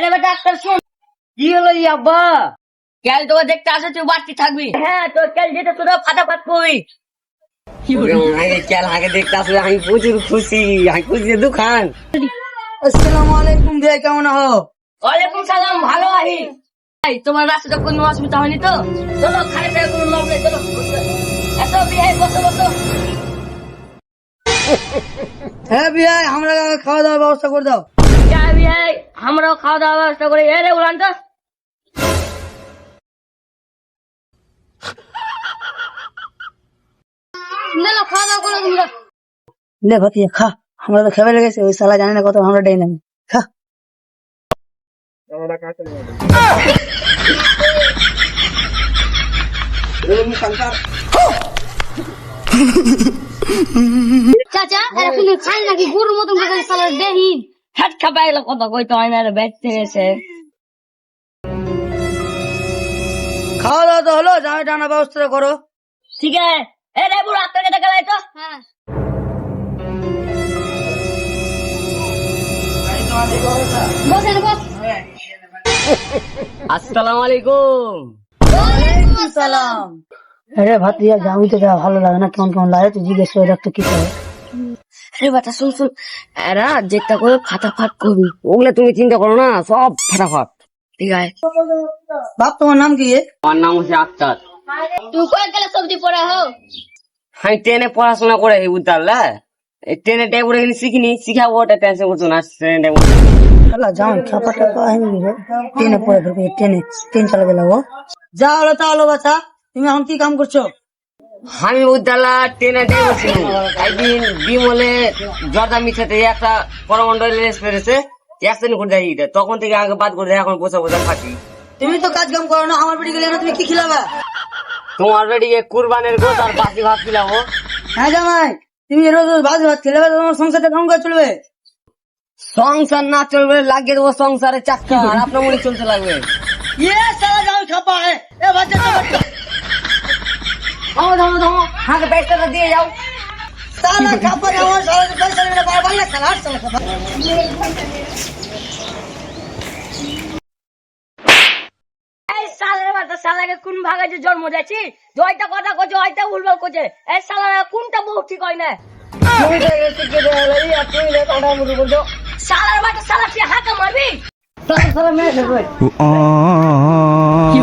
আরে বেটা একটা শোন। কি হলো আব্বা? কাল তোকে দেখতে আসে তুই বাড়তি থাকবি। হ্যাঁ তোর কাল যেটা তোরা ফাটাফাট করবি। কেল আগে দেখতে আসলে আমি প্রচুর খুশি আমি খুশি দোকান আসসালামু আলাইকুম ভাই কেমন আছো? ওয়ালাইকুম সালাম ভালো আহি ভাই তোমার রাস্তাটা কোনো অসুবিধা হয়নি তো? চলো খালি থেকে কোনো লোক নেই চলো। এত বিয়ে বসো বসো। হ্যাঁ ভাই আমরা খাওয়া দাওয়ার ব্যবস্থা করে দাও। বিয়ে আমরাও খাওয়া দাওয়ার ব্যবস্থা করি এ রে উড়ান তো না না খাওয়া দাওয়া করো তোমরা। লে ভাতিয়া খা। আমরা তো খেবে লেগেছে ওই শালা জানি না কত আমরা ডেই নাই। খা। চাচা এরা কিন্তু খাই নাকি? গরুর মতন করে সালা দেহি হাত খাপাই এলো কথা কইতে হয় না রে বেচতে গেছে খাওয়া দাওয়া তো হলো জামাই টানা ব্যবস্থা করো ঠিক আছে এ রে বুড়া তোকে দেখা লাই তো বসেন বস আসসালামু আলাইকুম সালাম আরে ভাতিয়া জামাই তো যা ভালো লাগে না কেমন কেমন লাগে তুই জিজ্ঞেস করে রাখতো কি করে আরে বাটা শুন শুন। এরা যেটা করে ফাটাফাট করবি। ওগুলা তুমি চিন্তা করো না সব ফাটাফাট। ঠিক আছে? বাপ তোমার নাম কি আমার নাম হচ্ছে আক্তার। তুই কয়েক গেলে সবজি পড়া হো আমি টেনে পড়াশোনা করে টেনে ট্যাগ করে শিখিনি শিখাবো ওটা টেনশন করছ না ট্রেনে খাপা টাপা আমি ট্রেনে পড়ে ঢুকে ট্রেনে ট্রেন চালাবে লাগো যা হলো তা বাচ্চা তুমি এখন কি কাম করছ? হামিমুদ্দালা ট্রেনে একদিন বিমলে জর্দা মিঠাতে একটা পরমন্ডল রেস পেরেছে করে তখন থেকে আগে বাদ করে এখন বসে বসে তুমি তো কাজ কাম করো না আমার গেলে তুমি কি খিলাবা? তোমার বেটি কুরবানের গোস আর বাসি ভাত খিলাবো। হ্যাঁ জামাই তুমি রোজ রোজ বাসি ভাত খিলাবে তোমার সংসারটা কেমন চলবে? সংসার না চলবে লাগিয়ে দেবো সংসারে চাকরি। আর আপনার মনে চলতে লাগবে। ইয়ে সারা এ বাচ্চা। থামো থামো থামো আমাকে বাইশ টাকা দিয়ে যাও তাহলে কাপড় আমার সরকার পয়সা নিয়ে বারবার না খেলা আসছে শালাকে কোন ভাগে যে জন্ম দেছি জয়টা কথা করছে হয়তো উলবল করছে এই শালারা কোনটা বউ ঠিক হয় না? শালার বাটা শালা তুই হাঁকা মারবি? শালা মেয়ে কি